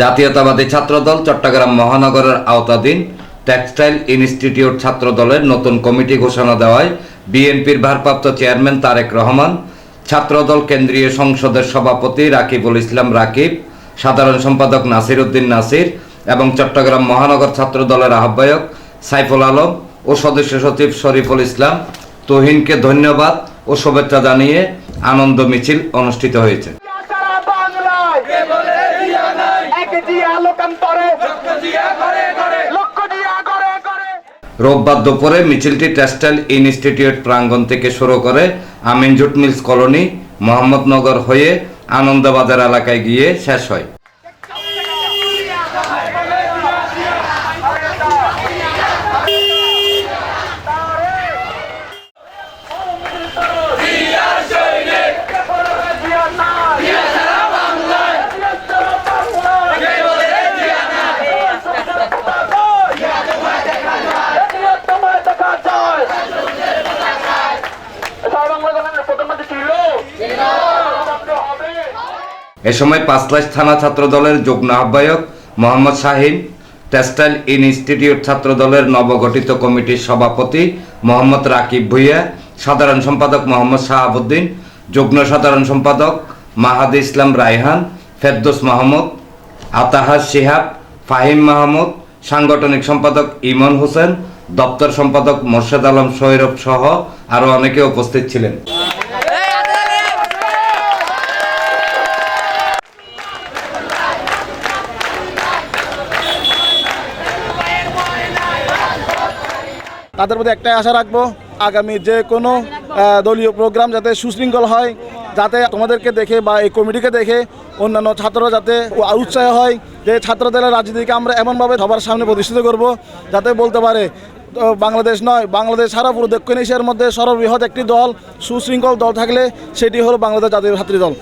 জাতীয়তাবাদী ছাত্রদল চট্টগ্রাম মহানগরের আওতাধীন টেক্সটাইল ইনস্টিটিউট ছাত্রদলের নতুন কমিটি ঘোষণা দেওয়ায় বিএনপির ভারপ্রাপ্ত চেয়ারম্যান তারেক রহমান, ছাত্রদল কেন্দ্রীয় সংসদের সভাপতি রাকিবুল ইসলাম রাকিব, সাধারণ সম্পাদক নাসির উদ্দিন নাসির এবং চট্টগ্রাম মহানগর ছাত্রদলের আহ্বায়ক সাইফুল আলম ও সদস্য সচিব শরীফুল ইসলাম তুহিনকে ধন্যবাদ ও শুভেচ্ছা জানিয়ে আনন্দ মিছিল অনুষ্ঠিত হয়েছে। রোববার দুপুরে মিছিলটি টেক্সটাইল ইনস্টিটিউট প্রাঙ্গণ থেকে শুরু করে আমিনজুট মিলস কলোনি, মোহাম্মদনগর হয়ে আনন্দবাজার এলাকায় গিয়ে শেষ হয়। এ সময় পাঁচলাইশ থানা ছাত্র দলের যুগ্ম আহ্বায়ক মোহাম্মদ শাহিন, টেক্সটাইল ইনস্টিটিউট ছাত্রদলের নবগঠিত কমিটির সভাপতি মোহাম্মদ রাকিব ভুইয়া, সাধারণ সম্পাদক মোহাম্মদ শাহাবুদ্দিন, যুগ্ম সাধারণ সম্পাদক মাহাদি ইসলাম রায়হান, ফেরদোস মাহমুদ আতাহার শিহাব, ফাহিম মাহমুদ, সাংগঠনিক সম্পাদক ইমন হোসেন, দপ্তর সম্পাদক মোর্শেদ আলম সৈরভ সহ আরও অনেকে উপস্থিত ছিলেন। তাদের প্রতি একটাই আশা রাখব, আগামী যে কোনো দলীয় প্রোগ্রাম যাতে সুশৃঙ্খল হয়, যাতে তোমাদেরকে দেখে বা এই কমিটিকে দেখে অন্যান্য ছাত্ররা যাতে উৎসাহ হয়, যে ছাত্রদের রাজনীতিকে আমরা এমনভাবে সবার সামনে প্রতিষ্ঠিত করব, যাতে বলতে পারে বাংলাদেশ নয়, বাংলাদেশ সারা পুরো দক্ষিণ এশিয়ার মধ্যে সর্ববৃহৎ একটি দল, সুশৃঙ্খল দল থাকলে সেটি হলো বাংলাদেশ জাতীয় ছাত্রী দল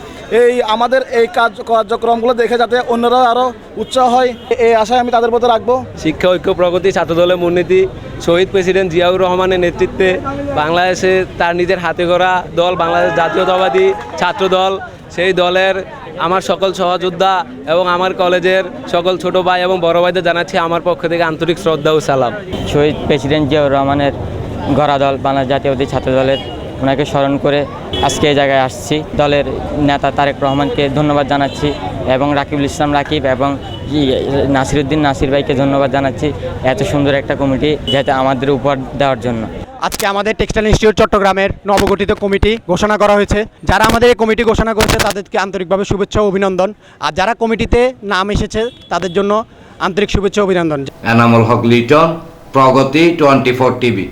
এই আমাদের এই কাজ কার্যক্রমগুলো দেখে যাতে অন্যরা আরও উৎসাহ হয় এই আশায় আমি তাদের মধ্যে রাখব। শিক্ষা, ঐক্য, প্রগতি ছাত্র দলের মূলনীতি, শহীদ প্রেসিডেন্ট জিয়াউর রহমানের নেতৃত্বে বাংলাদেশে তার নিজের হাতে গড়া দল, বাংলাদেশ জাতীয়তাবাদী ছাত্রদল সেই দলের আমার সকল সহযোদ্ধা এবং আমার কলেজের সকল ছোট ভাই এবং বড় ভাইদের জানাচ্ছি আমার পক্ষ থেকে আন্তরিক শ্রদ্ধা ও সালাম। শহীদ প্রেসিডেন্ট জিয়াউর রহমানের গড়া দল বাংলাদেশ জাতীয়বাদী ছাত্র দলের ওনাকে স্মরণ করে আজকে এই জায়গায় আসছি। দলের নেতা তারেক রহমানকে ধন্যবাদ জানাচ্ছি এবং রাকিবুল ইসলাম রাকিব এবং নাসিরুদ্দিন নাসির ভাইকে ধন্যবাদ জানাচ্ছি এত সুন্দর একটা কমিটি যাতে আমাদের উপহার দেওয়ার জন্য। আজকে আমাদের টেক্সটাইল ইনস্টিটিউট চট্টগ্রামের নবগঠিত কমিটি ঘোষণা করা হয়েছে। যারা আমাদের এই কমিটি ঘোষণা করেছে, তাদেরকে আন্তরিকভাবে শুভেচ্ছা অভিনন্দন। আর যারা কমিটিতে নাম এসেছে, তাদের জন্য আন্তরিক শুভেচ্ছা অভিনন্দন। Enamul Haque Liton, Pragati, twenty four TV.